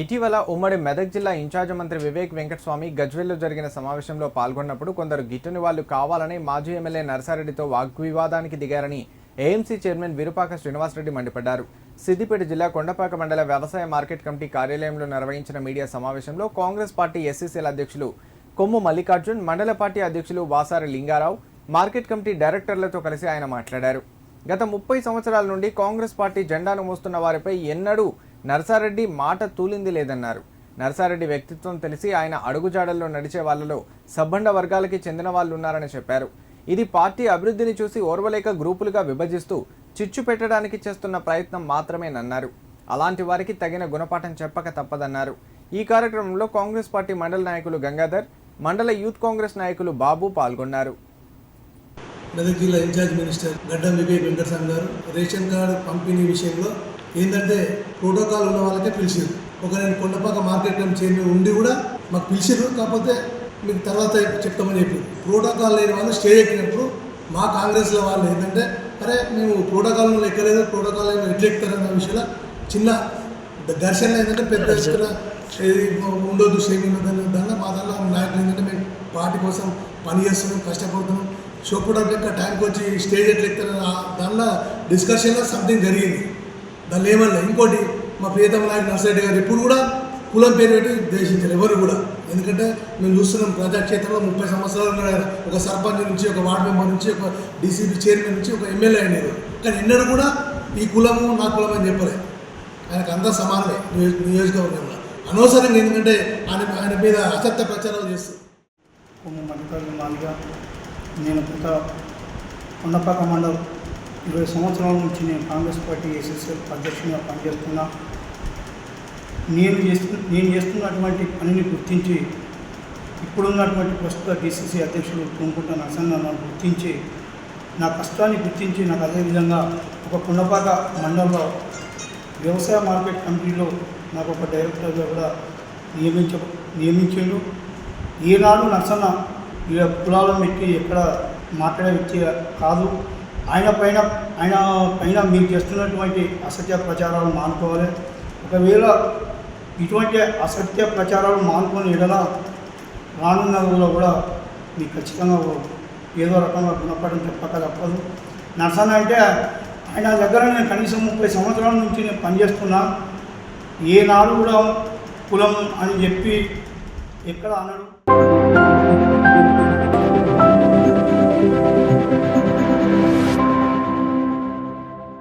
ఇటీవల ఉమ్మడి మెదక్ జిల్లా ఇన్ఛార్జ్ మంత్రి వివేక్ వెంకటస్వామి గజ్వెల్లో జరిగిన సమావేశంలో పాల్గొన్నప్పుడు కొందరు గిట్టని వాళ్ళు కావాలని మాజీ ఎమ్మెల్యే నర్సారెడ్డితో వాగ్వివాదానికి దిగారని ఏఎంసీ చైర్మన్ విరుపాక శ్రీనివాసరెడ్డి మండిపడ్డారు. సిద్దిపేట జిల్లా కొండపాక మండల వ్యవసాయ మార్కెట్ కమిటీ కార్యాలయంలో నిర్వహించిన మీడియా సమావేశంలో కాంగ్రెస్ పార్టీ ఎస్సీసీల అధ్యక్షులు కొమ్ము మల్లికార్జున్ మండల పార్టీ అధ్యక్షులు వాసారి లింగారావు మార్కెట్ కమిటీ డైరెక్టర్లతో కలిసి ఆయన మాట్లాడారు. గత ముప్పై సంవత్సరాల నుండి కాంగ్రెస్ పార్టీ జెండాను మోస్తున్న వారిపై ఎన్నడూ నర్సారెడ్డి మాట తూలింది లేదన్నారు. నర్సారెడ్డి వ్యక్తిత్వం తెలిసి ఆయన అడుగుజాడల్లో నడిచే వాళ్ళలో సబ్బండ వర్గాలకి చెందిన వాళ్ళు ఉన్నారని చెప్పారు. ఇది పార్టీ అభివృద్ధిని చూసి ఓర్వలేక గ్రూపులుగా విభజిస్తూ చిచ్చు పెట్టడానికి చేస్తున్న ప్రయత్నం మాత్రమేనన్నారు. అలాంటి వారికి తగిన గుణపాఠం చెప్పక తప్పదన్నారు. ఈ కార్యక్రమంలో కాంగ్రెస్ పార్టీ మండల నాయకులు గంగాధర్ మండల యూత్ కాంగ్రెస్ నాయకులు బాబు పాల్గొన్నారు. మెదక్ జిల్లా ఇన్ఛార్జ్ మినిస్టర్ గడ్డం వివేక్ వెంకటస్వామి గారు రేషన్ కార్డు పంపిణీ విషయంలో ఏంటంటే ప్రోటోకాల్ ఉన్న వాళ్ళకే పిలిచారు ఒక నేను కొండపాక మార్కెట్ చైర్మన్ ఉండి కూడా మాకు పిలిచారు కాకపోతే మీకు తర్వాత చెప్తామని చెప్పి ప్రోటోకాల్ లేని వాళ్ళు స్టేజ్ ఎక్కినప్పుడు మా కాంగ్రెస్లో వాళ్ళు ఏంటంటే అరే మేము ప్రోటోకాల్ ఎక్కలేదు ప్రోటోకాల్ ఎట్లా ఎక్కుతారన్న విషయంలో చిన్న ఘర్షణ ఏంటంటే పెద్ద ఏది ఉండొద్దు సేమ్ ఉండదు దానిలో మా దానిలో నాయకులు ఏంటంటే మేము పార్టీ కోసం పని చేస్తున్నాం కష్టపడుతున్నాం. షోపుడు యొక్క టైంకి వచ్చి స్టేజ్ ఎట్లా ఎక్కుతారని దానిలో డిస్కషన్లో సంథింగ్ జరిగింది. దాన్ని ఏమన్నా ఇంకోటి మా ప్రియతమ నాయకు నర్సరెడ్డి గారు ఇప్పుడు కూడా కులం పేరు పెట్టి ద్వేషించారు ఎవరు కూడా. ఎందుకంటే మేము చూస్తున్నాం ప్రజాక్షేత్రంలో ముప్పై సంవత్సరాలు ఉన్నారు ఒక సర్పంచ్ నుంచి ఒక వార్డు మెంబర్ నుంచి ఒక డీసీపీ చైర్మన్ నుంచి ఒక ఎమ్మెల్యే అయినారు. కానీ ఎన్నడూ కూడా ఈ కులము నా కులం అని చెప్పలేదు ఆయనకు అంతా సమానమే నియోజకవర్గంలో. అనవసరంగా ఎందుకంటే ఆయన ఆయన మీద అసత్య ప్రచారాలు చేస్తారు మల్లికార్జున నేను గత కొండపాక మండలం ఇరవై సంవత్సరాల నుంచి నేను కాంగ్రెస్ పార్టీ ఎస్ఎస్ఎల్ అధ్యక్షునిగా పనిచేస్తున్నా. నేను చేస్తు నేను చేస్తున్నటువంటి పనిని గుర్తించి ఇప్పుడున్నటువంటి ప్రస్తుత డిసిసి అధ్యక్షులు తుమ్ముకుంట నరసన్న గుర్తించి నా కష్టాన్ని గుర్తించి నాకు అదేవిధంగా ఒక కుండపాక మండలంలో వ్యవసాయ మార్కెట్ కమిటీలో నాకు ఒక డైరెక్టర్గా కూడా నియమించ నియమించాడు. ఈనాడు నరసన్న ఇలా కులాలను పెట్టి ఎక్కడ మాట్లాడే వ్యక్తి కాదు. ఆయన పైన ఆయన పైన మీరు చేస్తున్నటువంటి అసత్య ప్రచారాలు మానుకోవాలి. ఒకవేళ ఇటువంటి అసత్య ప్రచారాలు మానుకొని ఎడల రానున్న రోజుల్లో కూడా మీకు ఖచ్చితంగా ఏదో రకంగా గుణపడడం చెప్పక తప్పదు నర్సన్న అంటే ఆయన దగ్గర నేను కనీసం ముప్పై సంవత్సరాల నుంచి నేను పనిచేస్తున్నా. ఏనాడు కూడా కులం అని చెప్పి ఎక్కడ అనడు